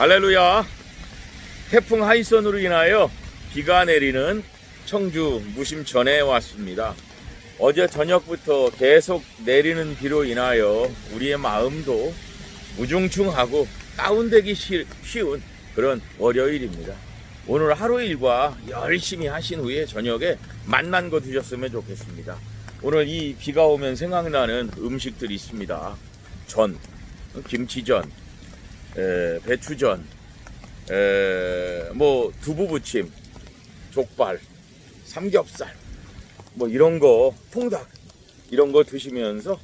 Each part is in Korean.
할렐루야. 태풍 하이선으로 인하여 비가 내리는 청주 무심천에 왔습니다. 어제 저녁부터 계속 내리는 비로 인하여 우리의 마음도 무중충하고 다운되기 쉬- 쉬운 그런 월요일입니다. 오늘 하루 일과 열심히 하신 후에 저녁에 맛난 거 드셨으면 좋겠습니다. 오늘 이 비가 오면 생각나는 음식들이 있습니다. 전, 김치전, 에, 배추전, 에, 뭐 두부부침, 족발, 삼겹살, 뭐 이런 거 통닭 이런 거 드시면서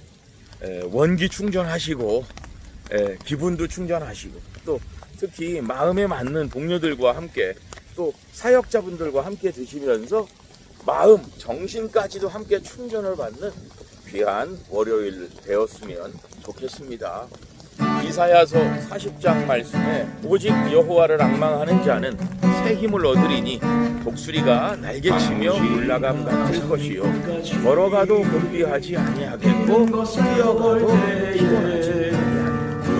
에, 원기 충전하시고 에, 기분도 충전하시고 또 특히 마음에 맞는 동료들과 함께 또 사역자분들과 함께 드시면서 마음, 정신까지도 함께 충전을 받는 귀한 월요일 되었으면 좋겠습니다. 이사야서 40장 말씀에 오직 여호와를 악망하는 자는 새 힘을 얻으리니 독수리가 날개치며 올라감 같을 것이요. 걸어가도 고삐하지 아니하겠고 뛰어가도 피곤하지 아니하겠고